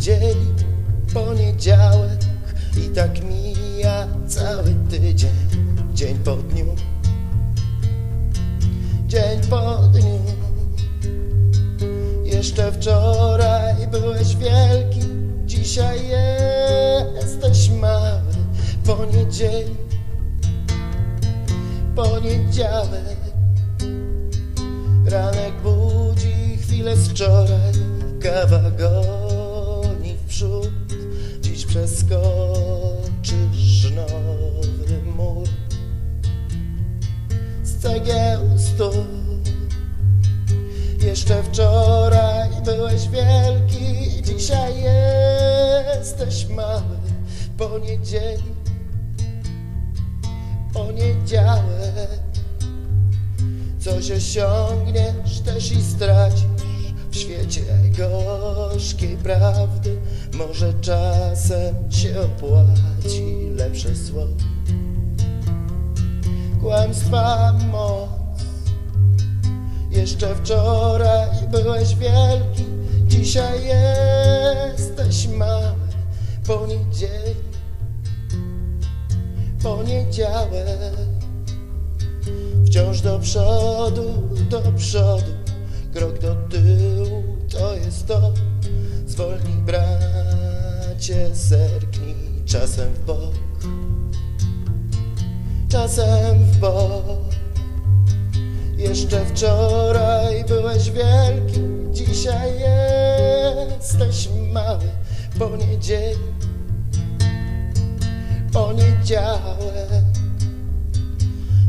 niedzieli, poniedziałek i tak mija cały tydzień, dzień po dniu, dzień po dniu. Jeszcze wczoraj byłeś wielki, dzisiaj jesteś mały, poniedzieli, poniedziałek. Ranek budzi chwilę z wczoraj, kawa. Dziś przeskoczysz nowy mur z cegieł stóp. Jeszcze wczoraj byłeś wielki, dzisiaj jesteś mały. Poniedzieli, poniedziałek. Coś osiągniesz też i stracisz świecie gorzkiej prawdy. Może czasem się opłaci lepsze słowo. Kłamstwa moc. Jeszcze wczoraj byłeś wielki, dzisiaj jesteś mały. Poniedzieli, poniedziałek. Wciąż do przodu, do przodu, krok do tyłu, to jest to. Zwolnij bracie, zerknij czasem w bok, czasem w bok. Jeszcze wczoraj byłeś wielki, dzisiaj jesteś mały. Poniedzieli, poniedziałek.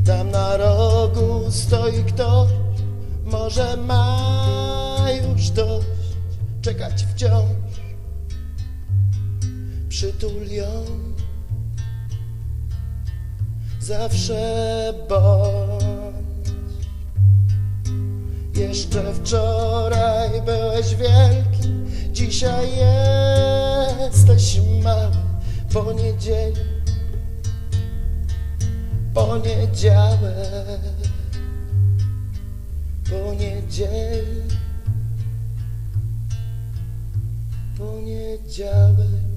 Tam na rogu stoi ktoś, może ma już dość czekać wciąż. Przytul ją zawsze bądź. Jeszcze wczoraj byłeś wielki, dzisiaj jesteś mały. Poniedzieli poniedziałek, poniedzieli, poniedziałek.